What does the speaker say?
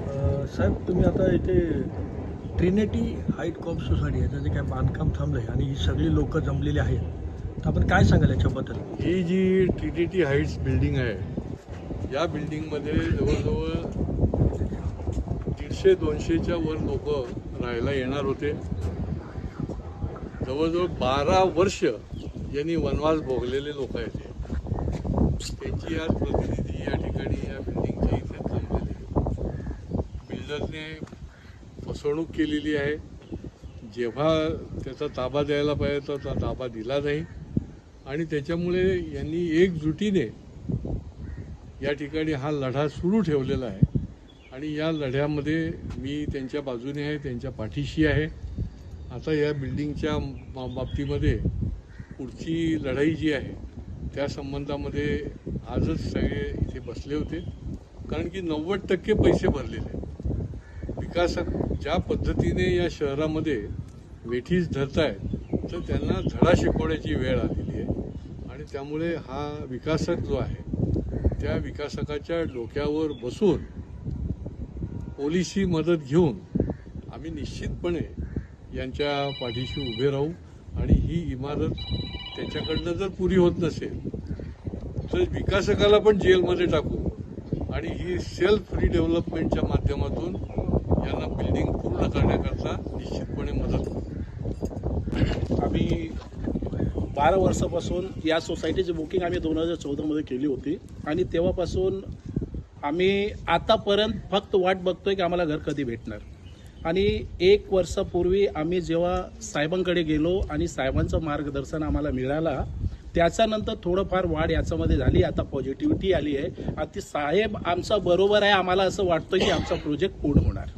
साहेब तुम्ही आता इथे ट्रिनिटी हाईट कॉप सोसायटी आहे जे काय बांधकाम थांबलं आहे आणि ही सगळी लोक जमलेली आहेत तर आपण काय सांगाल याच्याबद्दल? ही जी ट्रिनिटी हाईट्स बिल्डिंग आहे या बिल्डिंगमध्ये जवळजवळ दीडशे दोनशेच्या वर लोक राहायला येणार होते. जवळजवळ बारा वर्ष यांनी वनवास भोगलेले लोक आहेत त्यांची आज प्रतिनिधी या ठिकाणी या बिल्डिंगच्या इथे थांबलेली आहे. फसवणूक केलेली आहे. जेव्हा त्याचा ताबा द्यायला पाहिजे तर तो ताबा दिला नाही. आणि त्याच्यामुळे यांनी एकजुटीने या ठिकाणी हा लढा सुरू ठेवलेला आहे. आणि या लढ्यामध्ये मी त्यांच्या बाजूने आहे त्यांच्या पाठीशी आहे. आता या बिल्डिंगच्या बा- बाबतीमध्ये पुढची लढाई जी आहे त्या संबंधामध्ये आजच सगळे इथे बसले होते. कारण की नव्वद टक्के पैसे भरलेले आहेत. विकासक ज्या पद्धतीने या शहरामध्ये वेठीस धरत आहेत तर त्यांना धडा शिकवण्याची वेळ आलेली आहे. आणि त्यामुळे हा विकासक जो आहे त्या विकासकाच्या डोक्यावर बसून पोलिसी मदत घेऊन आम्ही निश्चितपणे यांच्या पाठीशी उभे राहू आणि ही इमारत त्याच्याकडनं जर पुरी होत नसेल तर विकासकाला पण जेलमध्ये टाकू. आणि ही सेल्फ रिडेव्हलपमेंटच्या माध्यमातून यांना बिल्डिंग पूर्ण करण्याकरता निश्चितपणे मदत करू आम्ही बारा वर्षापासून या सोसायटीची बुकिंग आम्ही दोन हजार चौदामध्ये केली होती. आणि तेव्हापासून आम्ही आतापर्यंत फक्त वाट बघतोय की आम्हाला घर कधी भेटणार. आणि एक वर्षापूर्वी आम्ही जेव्हा साहेबांकडे गेलो आणि साहेबांचं मार्गदर्शन आम्हाला मिळाला त्याच्यानंतर थोडंफार वाढ याच्यामध्ये झाली. आता पॉझिटिव्हिटी आली आहे. आणि ती साहेब आमचा बरोबर आहे आम्हाला असं वाटतं की आमचा प्रोजेक्ट पूर्ण होणार.